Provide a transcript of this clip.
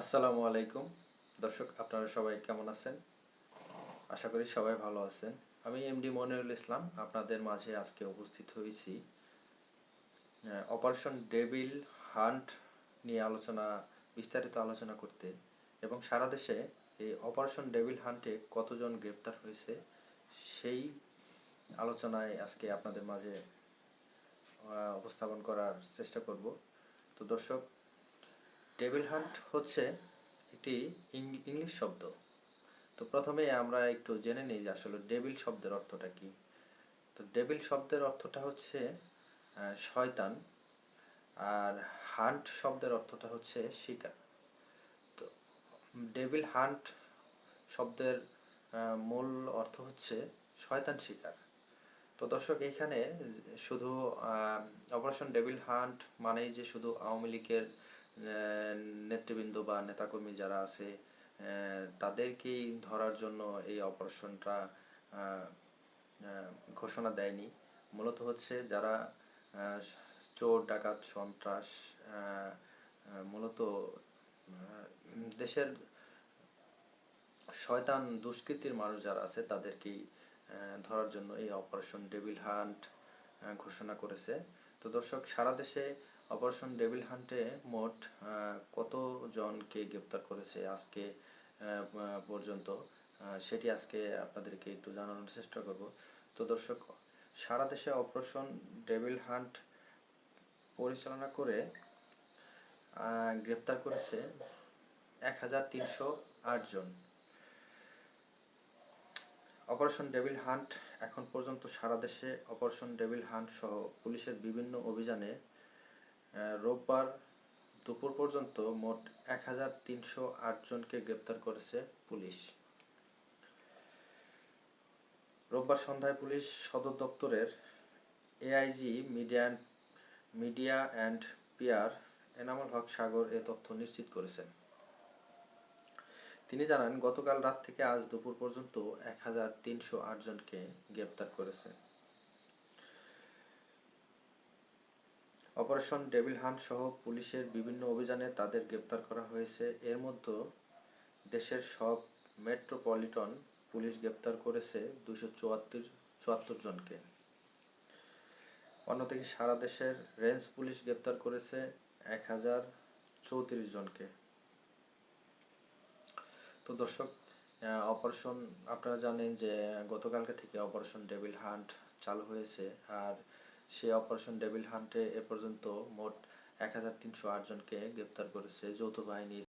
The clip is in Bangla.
আসসালামু আলাইকুম। দর্শক, আপনারা সবাই কেমন আছেন? আশা করি সবাই ভালো আছেন। আমি এমডি মনিরুল ইসলাম, আপনাদের মাঝে আজকে উপস্থিত হয়েছি। অপারেশন ডেভিল হান্ট নিয়ে আলোচনা, বিস্তারিত আলোচনা করতে। এবং সারা দেশে এই অপারেশন ডেভিল হান্টে কতজন গ্রেপ্তার হয়েছে, সেই আলোচনায় আজকে আপনাদের মাঝে উপস্থাপন করার চেষ্টা করব। তো দর্শক টেবিল হান্ট হচ্ছে একটি ইংলিশ শব্দ। তো প্রথমে আমরা একটু জেনে নিই যে আসলে ডেভিল শব্দের অর্থটা কি। তো ডেভিল শব্দের অর্থটা হচ্ছে শয়তান, আর হান্ট শব্দের অর্থটা হচ্ছে শিকার। তো ডেভিল হান্ট শব্দের মূল অর্থ হচ্ছে শয়তান শিকার। তো দর্শক, এখানে শুধু অপারেশন ডেভিল হান্ট মানেই যে শুধু আওয়ামী লীগের নেতৃবৃন্দ বা নেতাকর্মী যারা আছে তাদেরকেই ধরার জন্য এই অপারেশনটা ঘোষণা দেয়নি। মূলত হচ্ছে যারা চোর, ডাকাত, সন্ত্রাস মূলত দেশের শয়তান দুষ্কৃতির মানুষ যারা আছে, তাদেরকেই ধরার জন্য এই অপারেশন ডেভিল হান্ট ঘোষণা করেছে। তো দর্শক সারা দেশে অপারেশন ডেভিল হান্টে মোট আহ, কতজনকে গ্রেপ্তার করেছে আজকে পর্যন্ত? সেটি আজকে আপনাদেরকে একটু জানানোর চেষ্টা করব। তো দর্শক সারা দেশে অপারেশন ডেভিল হান্ট পরিচালনা করে গ্রেপ্তার করেছে এক হাজার তিনশো আট জন। অপারেশন ডেভিল হান্ট এখন পর্যন্ত সারা দেশে অপারেশন ডেভিল হান্ট সহ পুলিশের বিভিন্ন অভিযানে রোববার দুপুর পর্যন্ত মোট এক হাজার তিনশো আট জনকে গ্রেপ্তার করেছে পুলিশ। রোববার সন্ধ্যায় পুলিশ সদর দপ্তরের AIG media media and PR Enamul Haque Sagar এ তথ্য নিশ্চিত করেছেন। তিনি জানান, গতকাল রাত থেকে আজ দুপুর পর্যন্ত এক হাজার তিনশো আট জনকে গ্রেপ্তার করেছে। অপারেশন ডেভিল হান্ট সহ পুলিশের বিভিন্ন অভিযানে তাদের গ্রেপ্তার করা হয়েছে। এর মধ্যে দেশের সব মেট্রোপলিটন পুলিশ গ্রেপ্তার করেছে দুশো চুয়াত্তর চুয়াত্তর জনকে। অন্যদিকে সারা দেশের রেঞ্জ পুলিশ গ্রেপ্তার করেছে এক হাজার চৌত্রিশ জনকে। তো দর্শক অপারেশন আপনারা জানেন যে গতকালকে থেকে অপারেশন ডেভিল হান্ট চালু হয়েছে আর সেই অপারেশন ডেভিল হান্টে এ পর্যন্ত মোট এক হাজার তিনশো আট জনকে গ্রেপ্তার করেছে যৌথ বাহিনীর